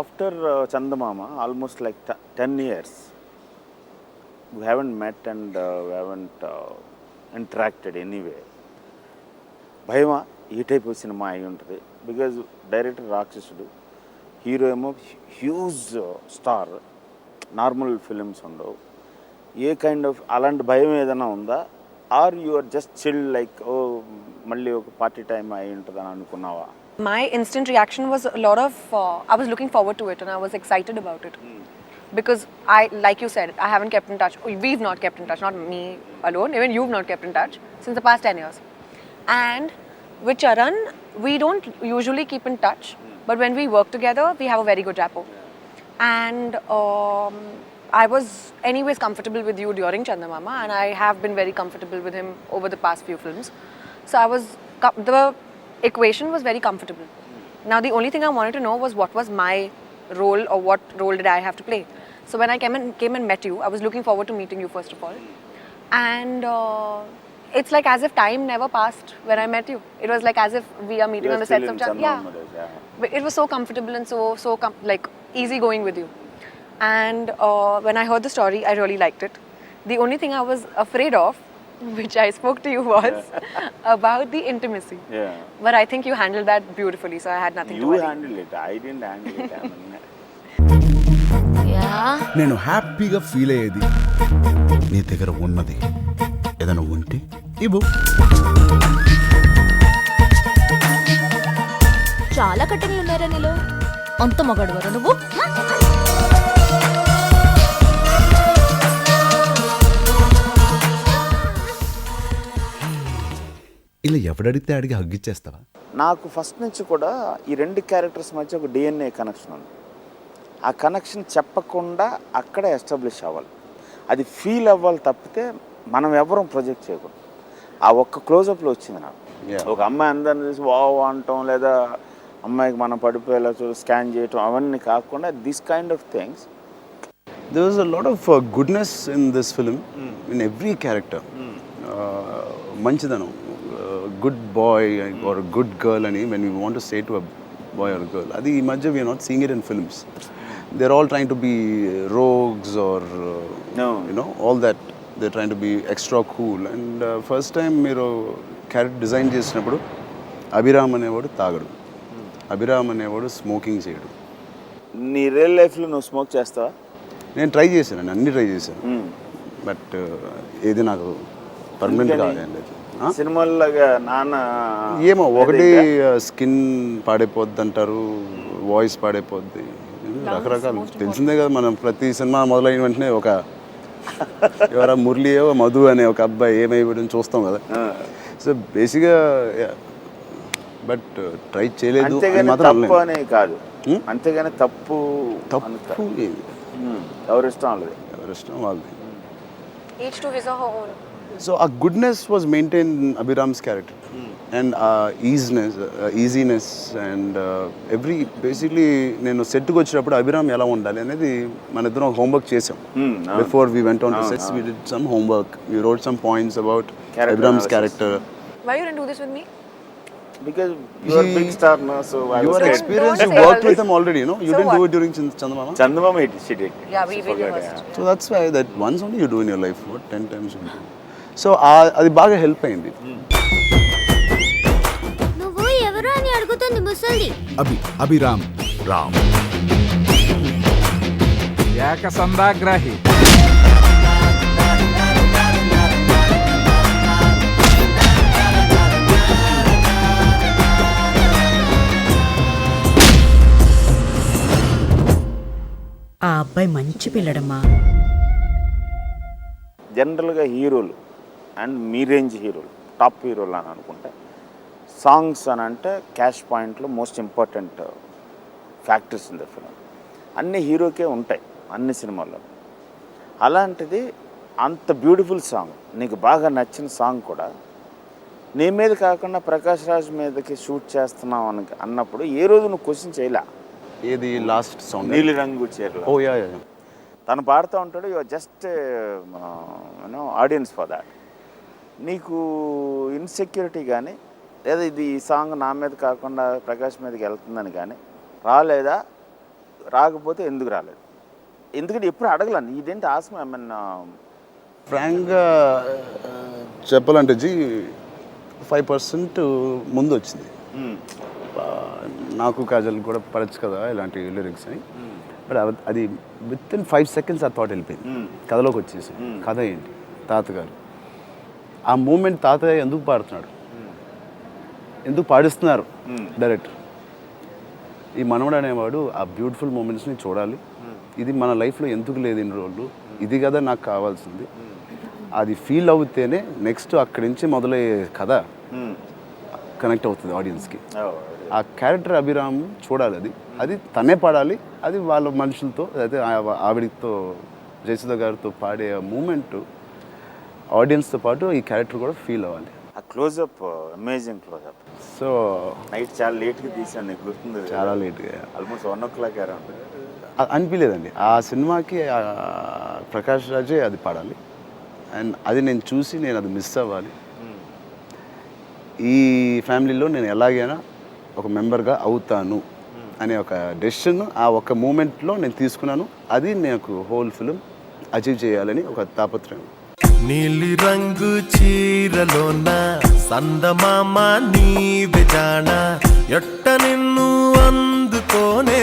After Chandamama almost like ten years we haven't met and haven't interacted anyway భయమా ఈ type cinema అయి ఉంటుంది. Because director Rakshasudu hero ఏమో huge star normal films ఉండవు. A kind of అలాంటి భయం ఏదైనా ఉందా? Or you are just chill like oh మళ్ళీ ఒక పార్టీ టైం అయి ఉంటుందని అనుకున్నావా? My instant reaction was a lot of. Uh, I was looking forward to it and I was excited about it. Because I, like you said, I haven't kept in touch. We've not kept in touch, not me alone, even you've not kept in touch since the past 10 years. And with Charan, we don't usually keep in touch, but when we work together, we have a very good rapport. And um, I was, anyways, comfortable with you during Chandamama, and I have been very comfortable with him over the past few films. So I was, the equation was very comfortable. Now, the only thing I wanted to know was what was my role or what role did I have to play. So when I came and came and met you, I was looking forward to meeting you first of all, and uh, it's like as if time never passed when I met you. It was like as if we are meeting You on the sets of Chan- yeah. Yeah. But it was so comfortable and so so com- like easy going with you. And uh, when I heard the story, I really liked it. The only thing I was afraid of, which I spoke to you, was about the intimacy. Yeah. But I think you handled that beautifully, so I had nothing You to worry. handle it. I didn't handle it. I mean, నేను హ్యాపీగా feel అయ్యేది నీ దగ్గర ఉన్నది ఏదైనా ఉంటే ఇవ్వు చాలా కట్టెలు ఉన్నారా నీలో అంత మగడవరా నువ్వు ఇలా ఎవడడిగితే అడిగి హగ్గిచ్చేస్తావా నాకు ఫస్ట్ నుంచి కూడా ఈ రెండు క్యారెక్టర్స్ మధ్య ఒక డిఎన్ఏ కనెక్షన్ ఉంది. ఆ కనెక్షన్ చెప్పకుండా అక్కడే ఎస్టాబ్లిష్ అవ్వాలి. అది ఫీల్ అవ్వాలి తప్పితే మనం ఎవరం ప్రొజెక్ట్ చేయకూడదు. ఆ ఒక్క క్లోజప్లో వచ్చింది నాకు. ఒక అమ్మాయి అందరిని చూసి వావ్ అంటాం లేదా అమ్మాయికి మనం పడిపోయేలా చూ స్కాన్ చేయటం అవన్నీ కాకుండా this kind of things a lot of uh, goodness in this film, in every character. Uh, మంచిదనం. Good boy or good girl అని when you want say to a boy or girl అది ఈ మధ్య we are not seeing it in films they are all trying to be rogues are. You know all that they trying to be extra cool and first time మీరు character design చేసినప్పుడు అభిరామ్ అనేవాడు తాగడు అభిరామ్ అనేవాడు smoking చేయడు నీ real లైఫ్లో నువ్వు smoke చేస్తావా నేను ట్రై చేశాను అన్ని ట్రై చేశాను Hmm. బట్ ఏది నాకు పర్మనెంట్? కాలేదు? సినిమాల్లాగా నాన్న ఏమో ఒకటి స్కిన్ పాడైపోద్ది. అంటారు వాయిస్ పాడైపోద్ది రకరకాలు. తెలిసిందే కదా మనం ప్రతి సినిమా మొదలైన వెంటనే ఒక ఎవరా మురళియో మధు అనే ఒక అబ్బాయి ఏమైపోయింది చూస్తాం కదా. సో బేసిక్గా బట్ ట్రై చేయలేదు తప్పు. అని కాదు? అంతేగాని తప్పు. తప్పు ఏది? ఎవరి ఇష్టం వాళ్ళది? ఎవరి ఇష్టం వాళ్ళది? Each to his or her own. So ఆ goodness was maintain Abhiram's character and ఆ easiness easiness and every basically నేను సెట్కి వచ్చినప్పుడు అభిరామ్ ఎలా ఉండాలి అనేది మన ఇద్దరం హోంవర్క్ చేసాం. Before we went on sets we did some homework we wrote some points about Character Abhiram's. Character Why you didn't do this with me? Big star no so I your was experience don't you say all work with this. Them already you know you So do what? It during Chandamama Chandamama hit she did Yeah, we we rehearsed. So that's why that once only you do in your life what ten times so అది బాగా help అయింది. నువ్వు ఎవరు అని అడుగుతుంది ముసలి అభి అభిరామ్ రామ్. ఏకసందాగ్రాహి ఆ అబ్బాయి మంచి పిల్లడమ్మా. జనరల్గా హీరోలు. అండ్ మీ రేంజ్ హీరోలు టాప్ హీరోలు అని అనుకుంటే సాంగ్స్ అని అంటే క్యాష్ పాయింట్లో most important factors in the film అన్ని హీరోకే ఉంటాయి అన్ని సినిమాల్లో. అలాంటిది అంత బ్యూటిఫుల్ సాంగ్ నీకు బాగా నచ్చిన సాంగ్ కూడా నీ మీద కాకుండా ప్రకాష్ రాజ్ మీదకి షూట్ చేస్తున్నావు అని అన్నప్పుడు ఏ రోజు నువ్వు క్వశ్చన్ చేయలే? ఏది లాస్ట్ సాంగ్? నీలి రంగు చీరలు. ఓ యా యా తను పాడుతూ ఉంటాడు your just you know audience for that నీకు ఇన్సెక్యూరిటీ కానీ లేదా ఇది ఈ సాంగ్ నా మీద కాకుండా ప్రకాష్ మీదకి వెళ్తుందని కానీ రాలేదా? రాకపోతే ఎందుకు రాలేదు? ఎందుకంటే ఎప్పుడు అడగలను ఇదేంటి ఆస్మ? ఐ మీన్ ఫ్రాంక్గా చెప్పాలంటే జీ ఫైవ్ పర్సెంట్ ముందు వచ్చింది. నాకు కాజల్ కూడా పడచ్చు కదా ఇలాంటి లిరిక్స్ అని. బట్ అది విత్ ఇన్ ఫైవ్ సెకండ్స్ ఆ థాట్ వెళ్ళిపోయింది. కథలోకి వచ్చేసి కథ ఏంటి? తాతగారు. ఆ మూమెంట్ తాతయ్య ఎందుకు పాడుతున్నాడు? ఎందుకు పాడిస్తున్నారు? డైరెక్టర్ ఈ మనవడు అనేవాడు ఆ బ్యూటిఫుల్ మూమెంట్స్ని చూడాలి. ఇది మన లైఫ్లో ఎందుకు లేదు ఇన్ని రోజులు? ఇది కదా నాకు కావాల్సింది. అది ఫీల్ అవుతేనే నెక్స్ట్ అక్కడి నుంచి మొదలయ్యే కథ కనెక్ట్ అవుతుంది ఆడియన్స్కి. ఆ క్యారెక్టర్ అభిరామ్ చూడాలి అది. అది తనే పాడాలి. అది వాళ్ళ మనుషులతో ఆ- ఆవిడతో జయసుధ గారితో పాడే మూమెంట్ ఆడియన్స్తో పాటు ఈ క్యారెక్టర్ కూడా ఫీల్ అవ్వాలి. ఆ closeup amazing closeup. So night చాలా లేట్గా తీసాను నీకు గుర్తుంది చాలా లేట్గా almost one o'clock around. అనిపించలేదండి ఆ సినిమాకి ప్రకాష్ రాజే అది పాడాలి. అండ్ అది నేను చూసి నేను అది మిస్ అవ్వాలి. ఈ ఫ్యామిలీలో నేను ఎలాగైనా ఒక మెంబర్గా అవుతాను అనే ఒక డెసిషన్ ఆ ఒక మూమెంట్లో నేను తీసుకున్నాను. అది నాకు హోల్ ఫిలిం అచీవ్ చేయాలని ఒక తాపత్రయం. నీలి రంగు చీరలోన సందమామ నీవె జాణ ఎట్ట నిన్ను అందుకోనే